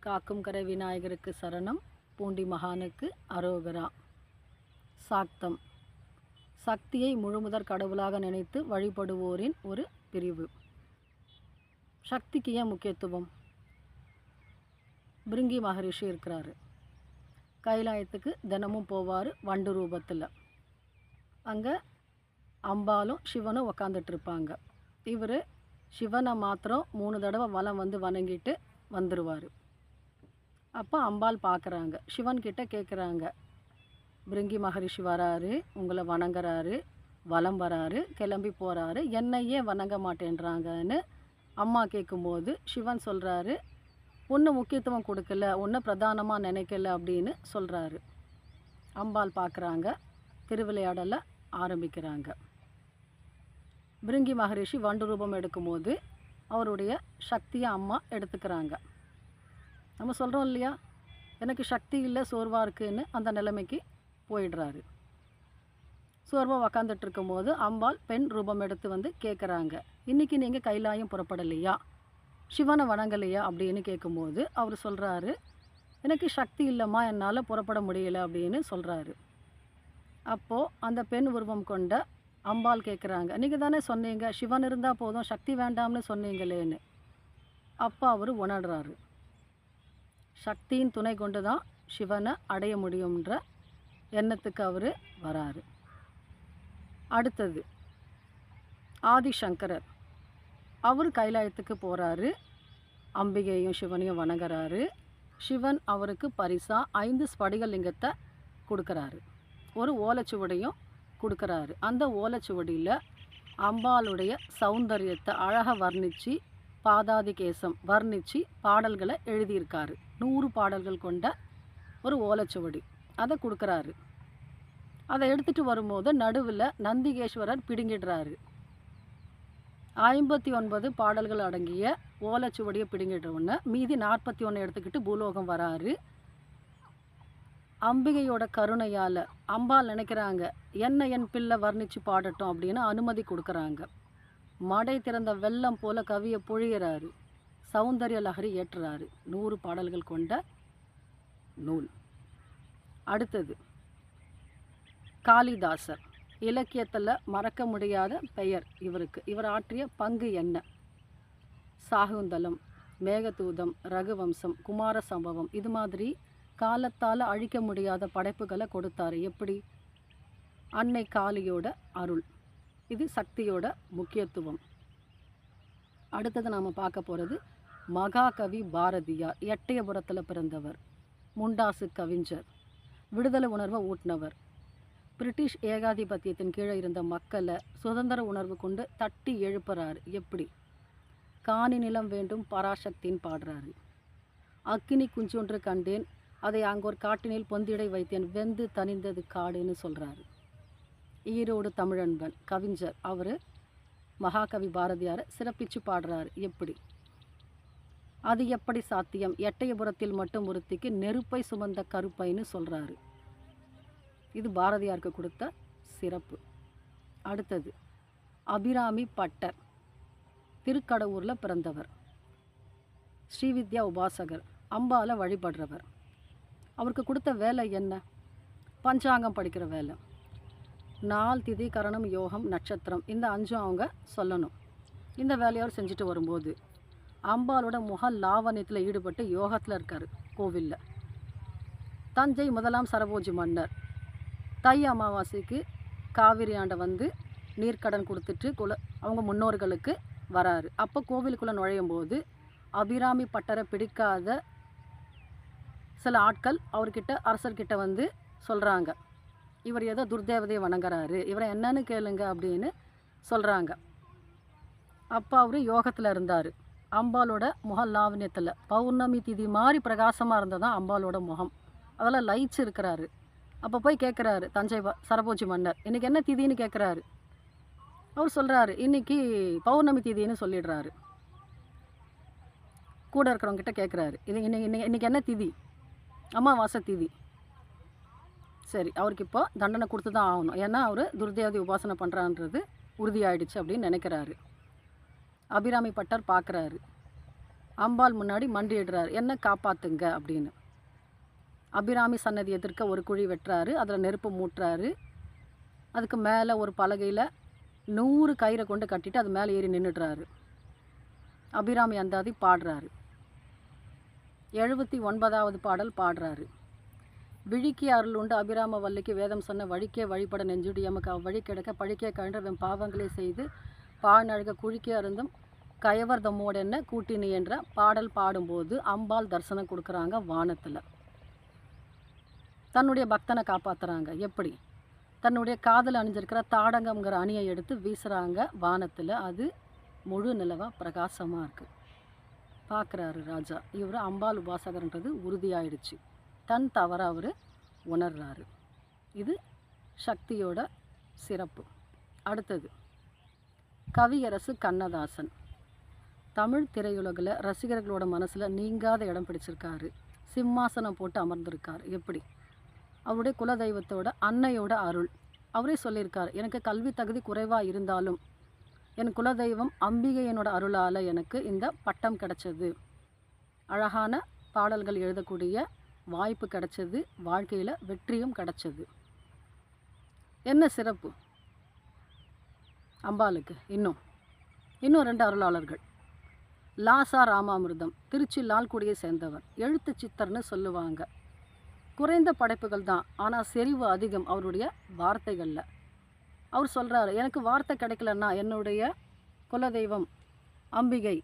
காக்கும் கரை விநாயகருக்கு சரணம். பூண்டி மகானுக்கு அரோகரா. சாக்தம். சக்தியை முழுமுதற் கடவுளாக நினைத்து வழிபடுவோரின் ஒரு பிரிவு. சக்திக்கு ஏன் முக்கியத்துவம்? பிருங்கி மகரிஷி இருக்கிறாரு. கைலாயத்துக்கு தினமும் போவார் வண்டு ரூபத்தில். அங்கே அம்பாலும் சிவனும் உக்காந்துட்டுருப்பாங்க இவர் சிவனை மாத்திரம் மூணு தடவை வலம் வந்து வணங்கிட்டு வந்துடுவார் அப்போ அம்பாள் பார்க்குறாங்க சிவன்கிட்ட கேட்குறாங்க பிருங்கி மகரிஷி வராரு உங்களை வணங்குறாரு வலம் வராரு கிளம்பி போகிறாரு என்னையே வணங்க மாட்டேன்றாங்கன்னு அம்மா கேட்கும்போது சிவன் சொல்கிறாரு ஒன்று முக்கியத்துவம் கொடுக்கல ஒன்று பிரதானமாக நினைக்கல அப்படின்னு சொல்கிறாரு அம்பாள் பார்க்குறாங்க திருவிளையாடலை ஆரம்பிக்கிறாங்க. பிருங்கி மகரிஷி வண்டு ரூபம் எடுக்கும்போது அவருடைய சக்தியை அம்மா எடுத்துக்கிறாங்க. நம்ம சொல்கிறோம் இல்லையா? எனக்கு சக்தி இல்லை சோர்வாக இருக்குதுன்னு அந்த நிலைமைக்கு போயிடுறாரு. சோர்வாக உக்காந்துட்டு போது அம்பாள் பெண் ரூபம் எடுத்து வந்து கேட்குறாங்க இன்றைக்கி நீங்கள் கைலாயம் புறப்படலையா? சிவனை வணங்கலையா? அப்படின்னு கேட்கும்போது அவர் சொல்கிறாரு எனக்கு சக்தி இல்லைம்மா என்னால் புறப்பட முடியல அப்படின்னு சொல்கிறாரு அப்போது அந்த பெண் உருவம் கொண்ட அம்பாள் கேட்குறாங்க நீங்கள் தானே சொன்னீங்க சிவன் இருந்தால் போதும் சக்தி வேண்டாம்னு சொன்னீங்களேன்னு. அப்போ அவர் உணர்றாரு. சக்தியின் துணை கொண்டு தான் சிவனை அடைய முடியும்ன்ற எண்ணத்துக்கு அவர் வராரு. அடுத்தது ஆதிசங்கரர். அவர் கைலாயத்துக்கு போகிறாரு அம்பிகையும் சிவனையும் வணங்குறாரு. சிவன் அவருக்கு பரிசாக ஐந்து ஸ்படிகலிங்கத்தை கொடுக்குறாரு. ஒரு ஓலைச்சுவடியும் கொடுக்குறாரு. அந்த ஓலைச்சுவடியில் அம்பாளுடைய சௌந்தரியத்தை அழகாக வர்ணித்து பாதாதிகேசம் வர்ணித்து பாடல்களை எழுதியிருக்காரு. நூறு பாடல்கள் கொண்ட ஒரு ஓலைச்சுவடி. அதை கொடுக்குறாரு. அதை எடுத்துகிட்டு வரும்போது நடுவில் நந்திகேஸ்வரர் பிடுங்கிடுறாரு. ஐம்பத்தி ஒன்பது பாடல்கள் அடங்கிய ஓலைச்சுவடியை பிடுங்கிட்ட மீதி நாற்பத்தி ஒன்று எடுத்துக்கிட்டு பூலோகம் வராரு. அம்பிகையோட கருணையால் அம்பாள் நினைக்கிறாங்க என்ன என் பிள்ளை வர்ணித்து பாடட்டும் அப்படின்னு அனுமதி கொடுக்குறாங்க. மடை திறந்த வெள்ளம் போல கவியை பொழிகிறாரு. சௌந்தர்ய லஹரி ஏற்றுறாரு. நூறு பாடல்கள் கொண்ட நூல். அடுத்தது காளிதாசர். இலக்கியத்தில் மறக்க முடியாத பெயர் இவருக்கு. இவர் ஆற்றிய பங்கு என்ன? சாகுந்தலம் மேகதூதம் ரகுவம்சம் குமார சம்பவம். இது மாதிரி காலத்தால் அழிக்க முடியாத படைப்புகளை கொடுத்தாரு. எப்படி? அன்னை காளியோட அருள். இது சக்தியோட முக்கியத்துவம். அடுத்தது நாம் பார்க்க போகிறது மகாகவி பாரதியார் எட்டயபுரத்தில் பிறந்தவர் முண்டாசு கவிஞர் விடுதலை உணர்வை ஊட்டினவர். பிரிட்டிஷ் ஏகாதிபத்தியத்தின் கீழே இருந்த மக்களை சுதந்திர உணர்வு கொண்டு தட்டி எழுப்புறாரு. எப்படி? காணி நிலம் வேண்டும் பராசக்தின்னு பாடுறாரு. அக்கினி குஞ்சொன்று கண்டேன் அதை அங்கோர் காட்டினில் பொந்திடை வைத்தேன் வெந்து தனிந்தது காடுன்னு சொல்கிறாரு ஈரோடு தமிழன்பன் கவிஞர் அவர் மகாகவி பாரதியாரை சிறப்பிச்சு பாடுறாரு. எப்படி? அது எப்படி சாத்தியம்? எட்டயபுரத்தில் மட்டும் ஒருத்திக்கு நெருப்பை சுமந்த கருப்பைன்னு சொல்கிறாரு இது பாரதியாருக்கு கொடுத்த சிறப்பு. அடுத்தது அபிராமி பட்டர் திருக்கடவுரில் பிறந்தவர். ஸ்ரீவித்யா உபாசகர் அம்பால வழிபடுறவர். அவருக்கு கொடுத்த வேலை என்ன? பஞ்சாங்கம் படிக்கிற வேலை. நாள் திதி கரணம் யோகம் நட்சத்திரம். இந்த அஞ்சும் அவங்க சொல்லணும். இந்த வேலையோடு செஞ்சுட்டு வரும்போது அம்பாலோட முக லாவண்யத்தில் ஈடுபட்டு யோகத்தில் இருக்கார் கோவிலில். தஞ்சை முதலாம் சரபோஜி மன்னர். தை அமாவாசைக்கு காவிரி ஆண்டை வந்து நீர்க்கடன் கொடுத்துட்டு குல அவங்க முன்னோர்களுக்கு வராரு. அப்போ கோவிலுக்குள்ளே நுழையும் போது அபிராமி பட்டரை பிடிக்காத சில ஆட்கள் அவர்கிட்ட அரசர்கிட்ட வந்து சொல்கிறாங்க இவர் ஏதோ துர்தேவதையை வணங்குறாரு. இவரை என்னன்னு கேளுங்க அப்படின்னு சொல்கிறாங்க அப்பா அவர் யோகத்தில் இருந்தார். அம்பாலோட முக லாவண்யத்தில். பௌர்ணமி திதி மாதிரி பிரகாசமாக இருந்ததான் அம்பாலோட முகம். அதெல்லாம் லைட்ஸ் இருக்கிறாரு. அப்போ போய் கேட்குறாரு தஞ்சை சரபோஜி மன்னர். இன்னைக்கு என்ன திதின்னு கேட்குறாரு அவர் சொல்கிறாரு இன்னைக்கு பௌர்ணமி திதின்னு சொல்லிடுறாரு. கூட இருக்கிறவங்கிட்ட கேட்குறாரு இது இன்னைக்கு இன்னைக்கு இன்னைக்கு என்ன திதி? அமாவாசை திதி. சரி அவருக்கு இப்போ தண்டனை கொடுத்து தான் ஆகணும். ஏன்னா அவர் துர்தேவதி உபாசனை பண்ணுறான்றது உறுதியாயிடுச்சு அப்படின்னு நினைக்கிறாரு. அபிராமி பட்டர் பார்க்குறாரு அம்பாள் முன்னாடி மண்டியிடுறாரு என்ன காப்பாற்றுங்க அப்படின்னு. அபிராமி சன்னதி எதிர்க்க ஒரு குழி வெட்டுறாரு. அதில் நெருப்பு மூட்டுறாரு. அதுக்கு மேலே ஒரு பலகையில் நூறு கயிறை கொண்டு கட்டிட்டு அது மேலே ஏறி நின்றுடுறாரு அபிராமி அந்தாதி பாடுறாரு. எழுபத்தி ஒன்பதாவது பாடல் பாடுறாரு. விழிக்கு அருள் உண்டு. அபிராம வல்லிக்கு வேதம் சொன்ன வழிக்கே வழிபட நெஞ்சுடி. எமக்கு அவ்வழி கிடக்க பழிக்கே கழன்ற வெம் பாவங்களை செய்து பாழ்நழுக குழிக்கே அருந்தும் கயவர் தம்மோடென்ன கூட்டினி என்ற பாடல் பாடும்போது அம்பாள் தரிசனம் கொடுக்குறாங்க வானத்தில். தன்னுடைய பக்தனை காப்பாற்றுறாங்க எப்படி? தன்னுடைய காதல் அணிஞ்சிருக்கிற தாடங்கம்ங்கிற அணியை எடுத்து வீசுகிறாங்க வானத்தில். அது முழு நிலவாக பிரகாசமாக இருக்குது பார்க்குறாரு ராஜா. இவர் அம்பாள் உபாசகர்ன்றது உறுதியாயிடுச்சு. தன் தவற அவர் உணர்றாரு. இது சக்தியோட சிறப்பு. அடுத்தது கவியரசு கண்ணதாசன். தமிழ் திரையுலகில் ரசிகர்களோட மனசில் நீங்காத இடம் பிடிச்சிருக்காரு. சிம்மாசனம் போட்டு அமர்ந்திருக்கார். எப்படி? அவருடைய குலதெய்வத்தோட அன்னையோட அருள். அவரே சொல்லியிருக்கார் எனக்கு கல்வி தகுதி குறைவாக இருந்தாலும் என் குலதெய்வம் அம்பிகையனோட அருளால் எனக்கு இந்த பட்டம் கிடைச்சது. அழகான பாடல்கள் எழுதக்கூடிய வாய்ப்பு கிடைச்சது வாழ்க்கையில் வெற்றியும் கிடைச்சது. என்ன சிறப்பு? அம்பாளுக்கு இன்னும் இன்னும் ரெண்டு அருளாளர்கள். லாசா ராமாமிர்தம் திருச்சி லால்குடியை சேர்ந்தவர். எழுத்து சித்தர்னு சொல்லுவாங்க. குறைந்த படைப்புகள் தான் ஆனால் செறிவு அதிகம் அவருடைய வார்த்தைகளில். அவர் சொல்கிறாரு எனக்கு வார்த்தை கிடைக்கலன்னா என்னுடைய குலதெய்வம் அம்பிகை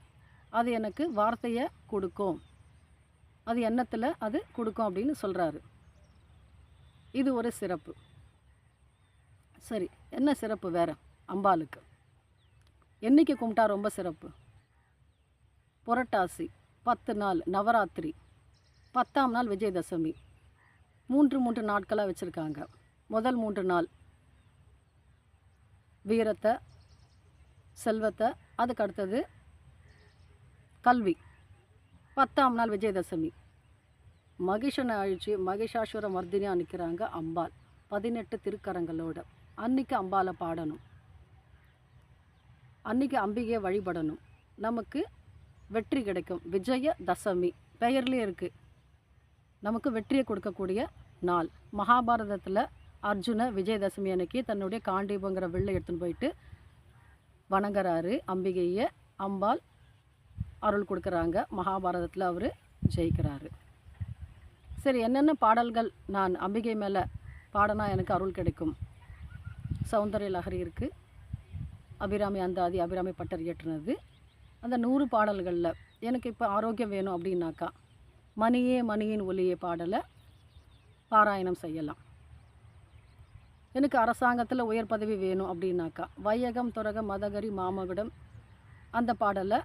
அது எனக்கு வார்த்தையை கொடுக்கும். அது எண்ணத்தில் அது கொடுக்கும் அப்படின்னு சொல்கிறாரு இது ஒரு சிறப்பு. சரி என்ன சிறப்பு வேறு? அம்பாளுக்கு. என்னைக்கு கும்பிட்டா ரொம்ப சிறப்பு? புரட்டாசி பத்து நாள் நவராத்திரி. பத்தாம் நாள் விஜயதசமி. மூன்று மூன்று நாட்களாக வச்சுருக்காங்க. முதல் மூன்று நாள். வீரத்தை செல்வத்தை அதுக்கு அடுத்தது கல்வி. பத்தாம் நாள் விஜயதசமி. மகிஷனை அழிச்சு மகிஷாசுர மர்தினியாக நிற்கிறாங்க அம்பாள். பதினெட்டு திருக்கரங்களோட. அன்னைக்கு அம்பாலை பாடணும். அன்னைக்கு அம்பிகையை வழிபடணும். நமக்கு வெற்றி கிடைக்கும். விஜய தசமி பெயர்லேயே இருக்குது நமக்கு வெற்றியை கொடுக்கக்கூடிய நாள். மகாபாரதத்தில் அர்ஜுன விஜயதசமி அன்னைக்கு தன்னுடைய காண்டீபங்கிற வில்லை எடுத்துன்னு போயிட்டு வணங்குறாரு அம்பிகையை. அம்பாள் அருள் கொடுக்குறாங்க. மகாபாரதத்தில் அவர் ஜெயிக்கிறாரு. சரி என்னென்ன பாடல்கள் நான் அம்பிகை மேலே பாடினா எனக்கு அருள் கிடைக்கும்? சௌந்தர்ய லகரி இருக்குது அபிராமி அந்தாதி அபிராமி பட்டர் இயற்றினது. அந்த நூறு பாடல்களில் எனக்கு இப்போ ஆரோக்கியம் வேணும் அப்படின்னாக்கா மணியே மணியின் ஒலியே பாடலை பாராயணம் செய்யலாம். எனக்கு அரசாங்கத்தில் உயர் பதவி வேணும் அப்படின்னாக்கா வையகம் துரகம் மதகரி மாமகுடம் அந்த பாடலை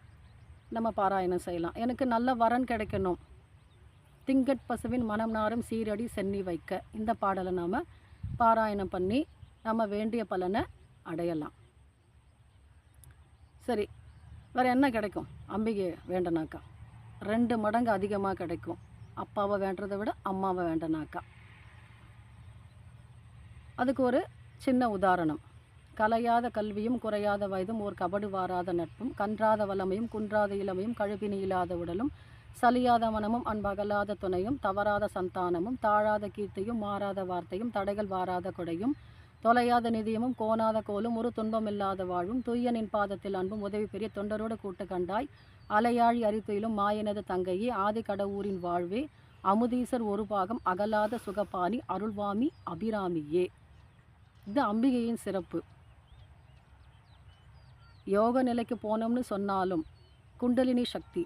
நம்ம பாராயணம் செய்யலாம். எனக்கு நல்ல வரன் கிடைக்கணும். திங்கட் பசுவின் மனம் நாரும் சீரடி சென்னி வைக்க. இந்த பாடலை நாம் பாராயணம் பண்ணி நம்ம வேண்டிய பலனை அடையலாம். சரி வேறு என்ன கிடைக்கும்? அம்பிகை வேண்டனாக்கா. ரெண்டு மடங்கு அதிகமாக கிடைக்கும். அப்பாவை வேண்டதை விட அம்மாவை வேண்டனாக்கா. அதுக்கு ஒரு சின்ன உதாரணம். கலையாத கல்வியும் குறையாத வயதும் ஓர் கபடு வாராத நட்பும் கன்றாத வளமையும் குன்றாத இளமையும் கழுவினி இல்லாத உடலும் சலியாத மனமும் அன்பகலாத துணையும் தவறாத சந்தானமும் தாழாத கீர்த்தியும் மாறாத வார்த்தையும் தடைகள் வாராத கொடையும் தொலையாத நிதியமும் கோணாத கோலும் ஒரு துன்பமில்லாத வாழும் துய்யனின் பாதத்தில் அன்பும் உதவி பெரிய தொண்டரோடு கூட்டு கண்டாய் அலையாழி அரித்துயிலும் மாயனது தங்கையே ஆதி கடவுரின் வாழ்வே அமுதீசர் ஒரு பாகம் அகலாத சுகபாணி அருள்வாமி அபிராமியே. இது அம்பிகையின் சிறப்பு. யோக நிலைக்கு போனோம்னு சொன்னாலும் குண்டலினி சக்தி.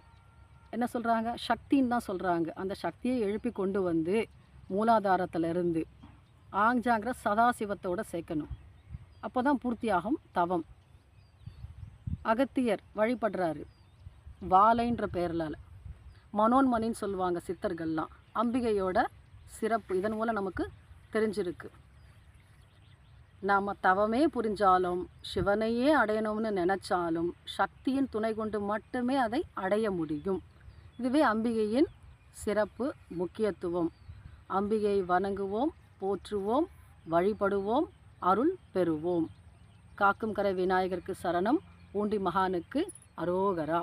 என்ன சொல்கிறாங்க சக்தின்னு தான் சொல்கிறாங்க அந்த சக்தியை எழுப்பி கொண்டு வந்து மூலாதாரத்திலிருந்து ஆங்ஜாங்கிற சதாசிவத்தோட சேர்க்கணும். அப்போ தான் பூர்த்தியாகும் தவம். அகத்தியர் வழிபடுறாரு. வாழைன்ற பேரலால். மனோன்மணின்னு சொல்லுவாங்க சித்தர்கள்லாம். அம்பிகையோட சிறப்பு. இதன் மூலம் நமக்கு தெரிஞ்சிருக்கு. நாம் தவமே புரிஞ்சாலும் சிவனையே அடையணும்னு நினச்சாலும் சக்தியின் துணை கொண்டு மட்டுமே அதை அடைய முடியும். இதுவே அம்பிகையின் சிறப்பு முக்கியத்துவம். அம்பிகையை வணங்குவோம் போற்றுவோம் வழிபடுவோம் அருள் பெறுவோம். காக்கும் கரை விநாயகருக்கு சரணம். பூண்டி மகானுக்கு அரோகரா.